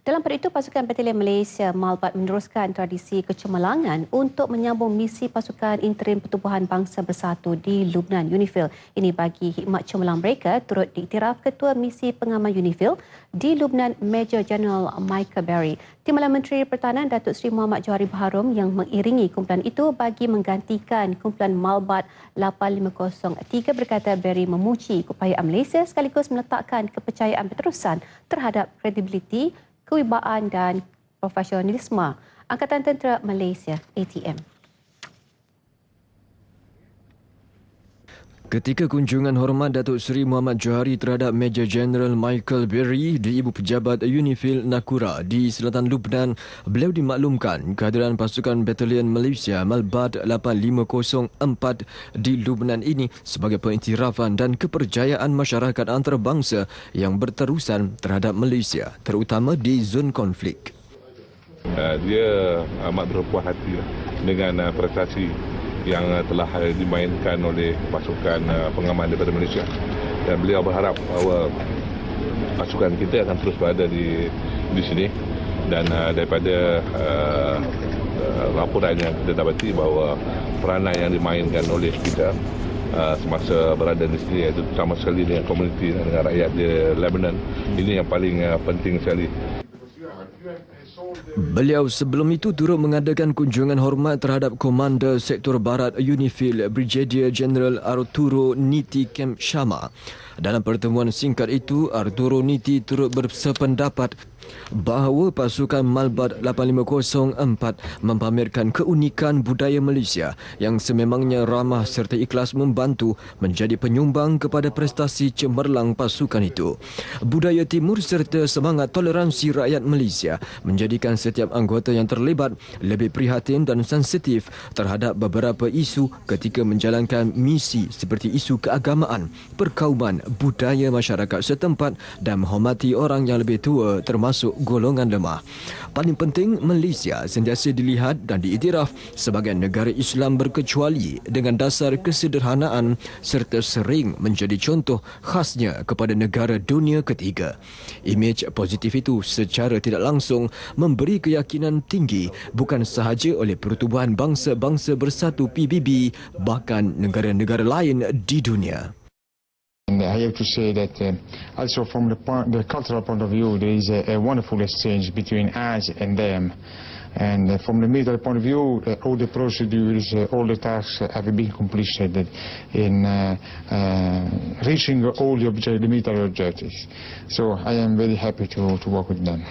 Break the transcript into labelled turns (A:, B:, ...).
A: Dalam pada itu, pasukan Batalion Malaysia Malbat meneruskan tradisi kecemerlangan untuk menyambung misi pasukan interim Pertubuhan Bangsa Bersatu di Lubnan UNIFIL. Ini bagi hikmat cemerlang mereka turut diiktiraf Ketua Misi Pengaman UNIFIL di Lubnan Major General Michael Berry. Timbalan Menteri Pertahanan Datuk Seri Muhammad Johari Baharom yang mengiringi kumpulan itu bagi menggantikan kumpulan Malbat 8503 berkata Berry memuji keupayaan Malaysia sekaligus meletakkan kepercayaan berterusan terhadap kredibiliti kewibaan dan profesionalisme Angkatan Tentera Malaysia ATM.
B: Ketika kunjungan hormat Datuk Seri Muhammad Johari terhadap Major General Michael Berry di Ibu Pejabat Unifil Nakura di selatan Lubnan, beliau dimaklumkan kehadiran pasukan Batalion Malaysia Malbat 8504 di Lubnan ini sebagai pengiktirafan dan kepercayaan masyarakat antarabangsa yang berterusan terhadap Malaysia, terutama di zon konflik.
C: Uh, dia amat berpuas hati dengan uh, prestasi yang uh, telah uh, dimainkan oleh pasukan uh, pengaman daripada Malaysia. Dan beliau berharap bahawa pasukan kita akan terus berada di di sini. Dan daripada uh, uh, laporan yang kita dapati bahawa peranan yang dimainkan oleh kita uh, semasa berada di sini iaitu sama sekali dengan komuniti dan dengan rakyat di Lebanon ini yang paling uh, penting sekali
B: Beliau sebelum itu turut mengadakan kunjungan hormat terhadap Komander Sektor Barat Unifil Brigadier General Arturo Niti Kem Shama. Dalam pertemuan singkat itu, Arturo Niti turut bersependapat bahawa pasukan Malbat 8504 mempamerkan keunikan budaya Malaysia yang sememangnya ramah serta ikhlas membantu menjadi penyumbang kepada prestasi cemerlang pasukan itu. Budaya timur serta semangat toleransi rakyat Malaysia menjadikan setiap anggota yang terlibat lebih prihatin dan sensitif terhadap beberapa isu ketika menjalankan misi seperti isu keagamaan, perkauman, budaya masyarakat setempat dan menghormati orang yang lebih tua termasuk golongan lemah. Paling penting, Malaysia sentiasa dilihat dan diiktiraf sebagai negara Islam berkecuali dengan dasar kesederhanaan serta sering menjadi contoh khasnya kepada negara dunia ketiga. Imej positif itu secara tidak langsung memberi keyakinan tinggi bukan sahaja oleh Pertubuhan Bangsa-Bangsa Bersatu PBB bahkan negara-negara lain di dunia.
D: And I have to say that uh, also from the, point, the cultural point of view, there is a, a wonderful exchange between us and them. And uh, from the military point of view, uh, all the procedures, uh, all the tasks have been completed in uh, uh, reaching all the, the military objectives. So I am very happy to, to work with them.